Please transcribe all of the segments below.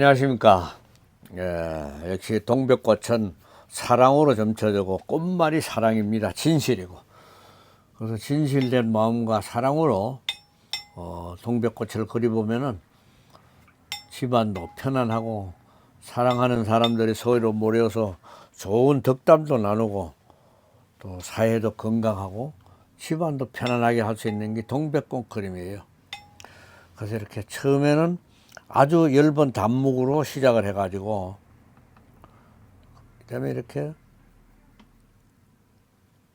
안녕하십니까. 예, 역시 동백꽃은 사랑으로 점쳐지고 꽃말이 사랑입니다. 진실이고. 그래서 진실된 마음과 사랑으로 어, 동백꽃을 그리보면은 집안도 편안하고 사랑하는 사람들이 서로 모여서 좋은 덕담도 나누고 또 사회도 건강하고 집안도 편안하게 할 수 있는 게 동백꽃 그림이에요. 그래서 이렇게 처음에는 아주 얇은 단목으로 시작을 해가지고 그다음에 이렇게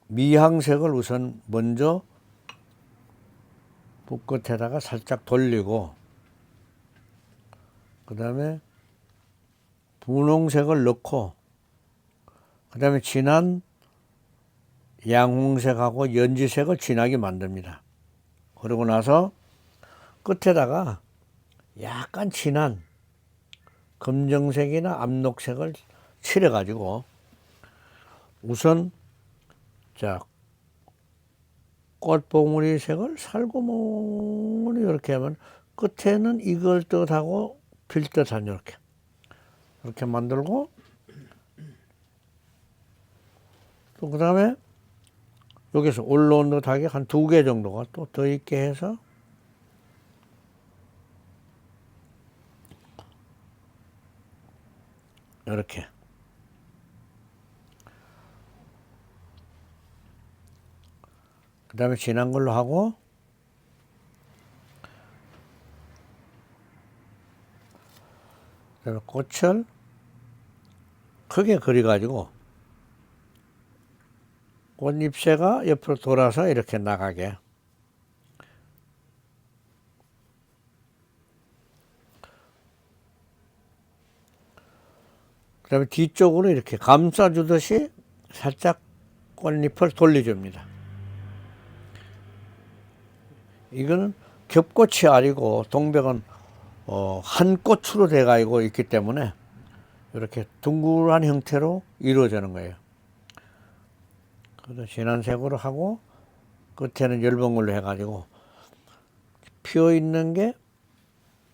미향색을 우선 먼저 붓끝에다가 살짝 돌리고 그 다음에 분홍색을 넣고 그 다음에 진한 양홍색하고 연지색을 진하게 만듭니다. 그러고 나서 끝에다가 약간 진한 검정색이나 암록색을 칠해 가지고 우선 자 꽃봉오리 색을 살구멍으로 이렇게 하면 끝에는 이걸 뜻하고 빌 뜻한 이렇게. 이렇게 만들고 또 그 다음에 여기서 올라온 듯하게 한 두 개 정도가 또 더 있게 해서 이렇게. 그 다음에 진한 걸로 하고 그 다음에 꽃을 크게 그려 가지고 꽃잎새가 옆으로 돌아서 이렇게 나가게 그 다음에 뒤쪽으로 이렇게 감싸주듯이 살짝 꽃잎을 돌려줍니다. 이거는 겹꽃이 아니고 동백은 어, 한 꽃으로 돼가지고 있기 때문에 이렇게 둥그란 형태로 이루어지는 거예요. 그래서 진한 색으로 하고 끝에는 걸로 해가지고 피어 있는 게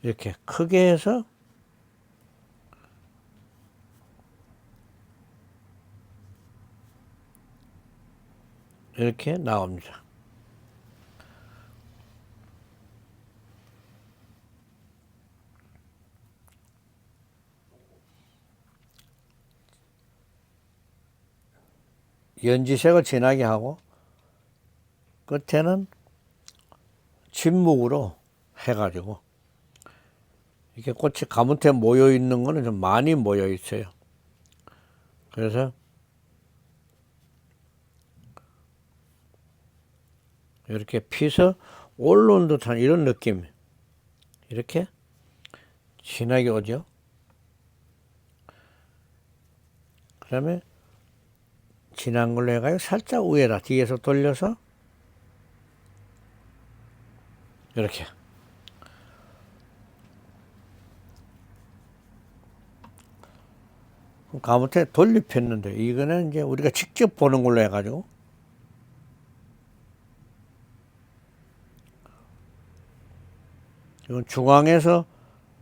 이렇게 크게 해서 이렇게 나옵니다. 연지색을 진하게 하고 끝에는 침묵으로 해가지고 이렇게 꽃이 가문태 모여 있는 거는 좀 많이 모여 있어요. 그래서 이렇게 피서 올라온 듯한 이런 느낌. 이렇게 진하게 오죠. 그 다음에 진한 걸로 해가지고 살짝 위에다 뒤에서 돌려서 이렇게 가무태 돌립했는데 이거는 이제 우리가 직접 보는 걸로 해가지고 이건 중앙에서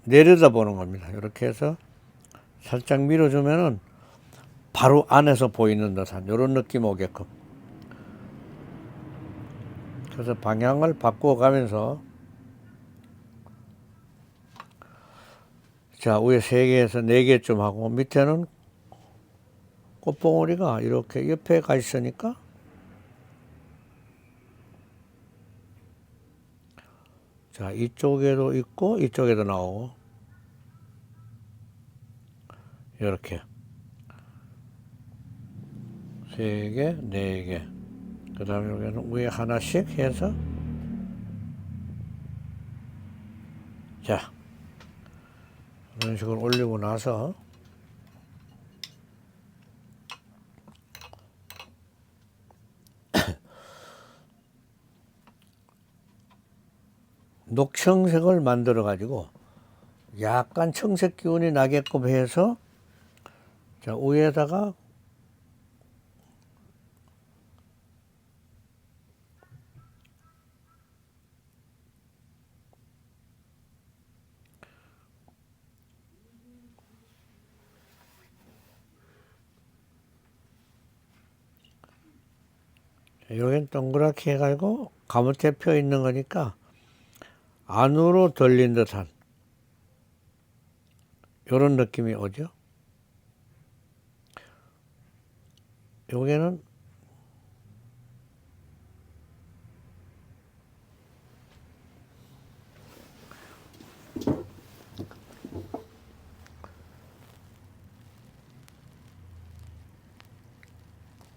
내려다 보는 겁니다. 이렇게 해서 살짝 밀어주면은 바로 안에서 보이는 듯한 이런 느낌 오게끔. 그래서 방향을 바꾸어 가면서 자 위에 세 개에서 네 개쯤 하고 밑에는 꽃봉오리가 이렇게 옆에 가 있으니까 자 이쪽에도 있고 이쪽에도 나오고. 이렇게. 세 개, 네 개. 그 다음에 여기는 위에 하나씩 해서. 자 이런 식으로 올리고 나서 녹청색을 만들어 가지고 약간 청색 기운이 나게끔 해서 자 위에다가 여긴 동그랗게 해가지고 가무태 펴 있는 거니까 안으로 돌린 듯한 이런 느낌이 오죠. 여기는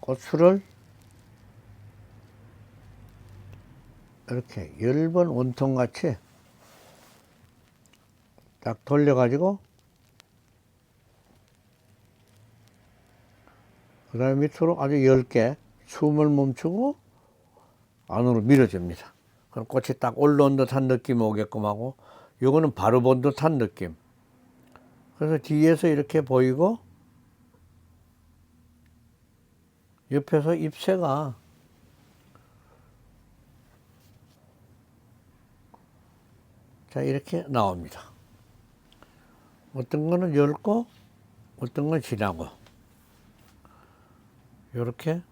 고추를 이렇게 열 번 원통같이 딱 돌려가지고 그 다음에 밑으로 아주 얇게 숨을 멈추고 안으로 밀어줍니다. 그럼 꽃이 딱 올라온 듯한 느낌 오게끔 하고 요거는 바로 본 듯한 느낌. 그래서 뒤에서 이렇게 보이고 옆에서 잎새가 자 이렇게 나옵니다. 어떤 거는 얇고 어떤 건 진하고 이렇게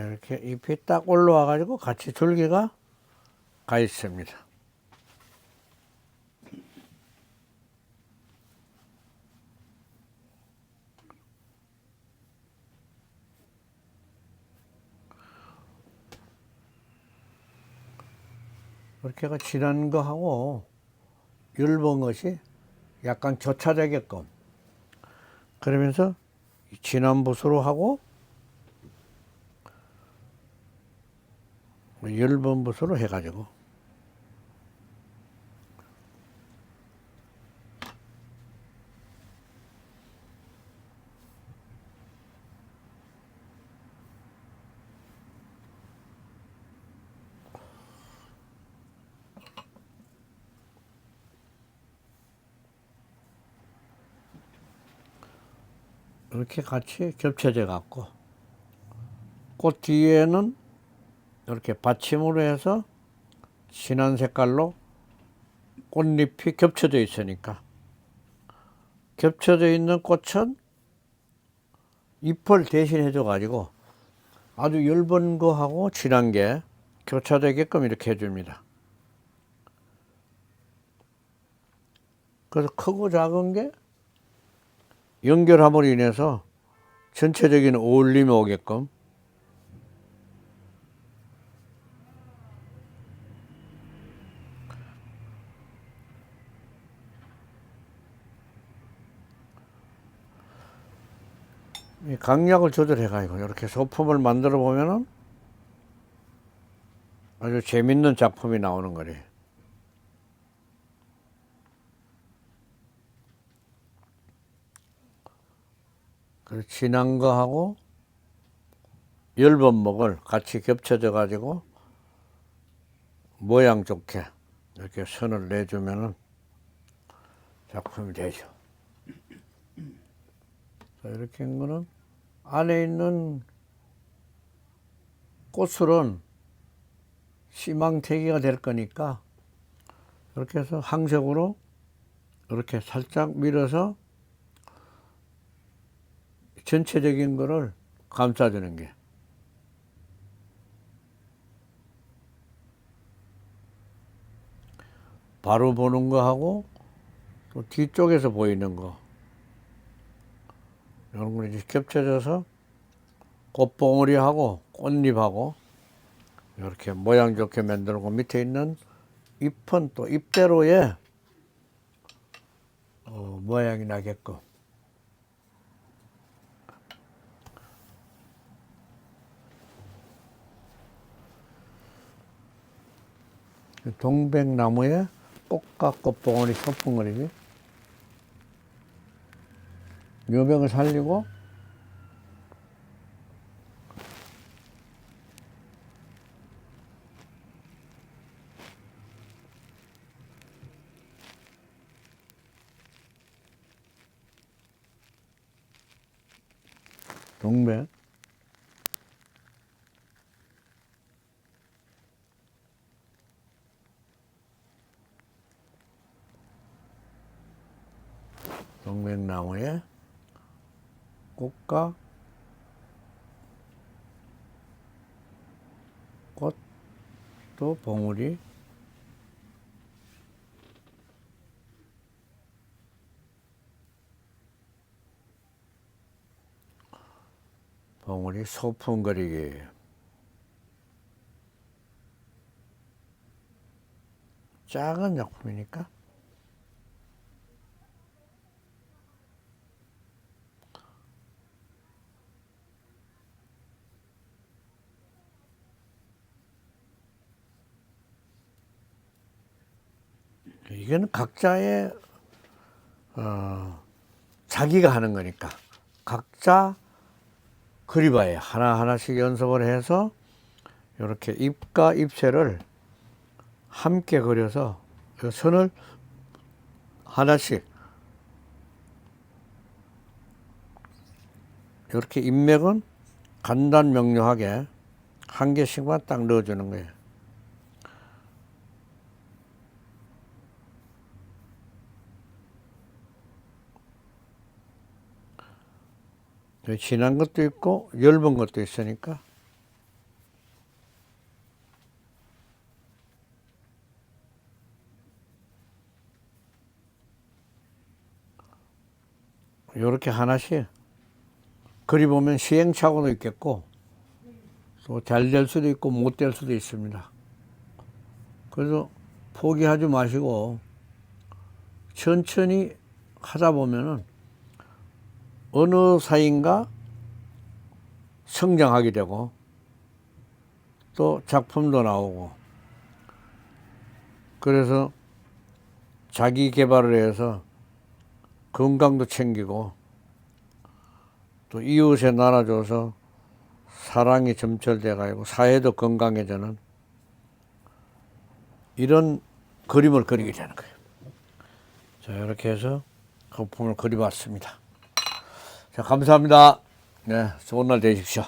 이렇게 잎이 딱 올라와 가지고 같이 줄기가 가 있습니다. 이렇게가 진한 거하고 엷은 것이 약간 교차되게끔 그러면서 이 진한 붓으로 하고 엷은 붓으로 해가지고. 이렇게 같이 겹쳐져 갖고 꽃 뒤에는 이렇게 받침으로 해서 진한 색깔로 꽃잎이 겹쳐져 있으니까 겹쳐져 있는 꽃은 잎을 대신해 줘 가지고 아주 엷은 거하고 진한 게 교차되게끔 이렇게 해줍니다. 그래서 크고 작은 게 연결함으로 인해서 전체적인 어울림이 오게끔 강약을 조절해가지고 이렇게 소품을 만들어 보면은 아주 재밌는 작품이 나오는 거래. 그 진한 거하고 엷은 목을 같이 겹쳐져 가지고 모양 좋게 이렇게 선을 내주면은 작품이 되죠. 자, 이렇게 한 거는 안에 있는 꽃술은 씨망태기가 될 거니까 이렇게 해서 항색으로 이렇게 살짝 밀어서 전체적인 거를 감싸주는 게. 바로 보는 거하고 또 뒤쪽에서 보이는 거 이런 거 이제 겹쳐져서 꽃봉오리하고 꽃잎하고 이렇게 모양 좋게 만들고 밑에 있는 잎은 또 잎대로의 어, 모양이 나게끔. 동백나무에 꽃과 꽃봉오리 소풍거리지 묘병을 살리고 동백 동백나무에 꽃과 꽃도 봉우리 봉우리 소풍거리기 작은 작품이니까 이거는 각자의 어, 자기가 하는 거니까 각자 그리바에 하나 하나씩 연습을 해서 이렇게 입과 입새를 함께 그려서 그 선을 하나씩 이렇게 인맥은 간단 명료하게 한 개씩만 딱 넣어주는 거예요. 진한 것도 있고 엷은 것도 있으니까 이렇게 하나씩 그리 보면 시행착오도 있겠고 또 잘 될 수도 있고 못 될 수도 있습니다. 그래서 포기하지 마시고 천천히 하다 보면은 어느 사이인가 성장하게 되고 또 작품도 나오고 그래서 자기 개발을 해서 건강도 챙기고 또 이웃에 나눠줘서 사랑이 점철돼 가지고 사회도 건강해지는 이런 그림을 그리게 되는 거예요. 자 이렇게 해서 거품을 그려봤습니다. 자 감사합니다. 네 좋은 날 되십시오.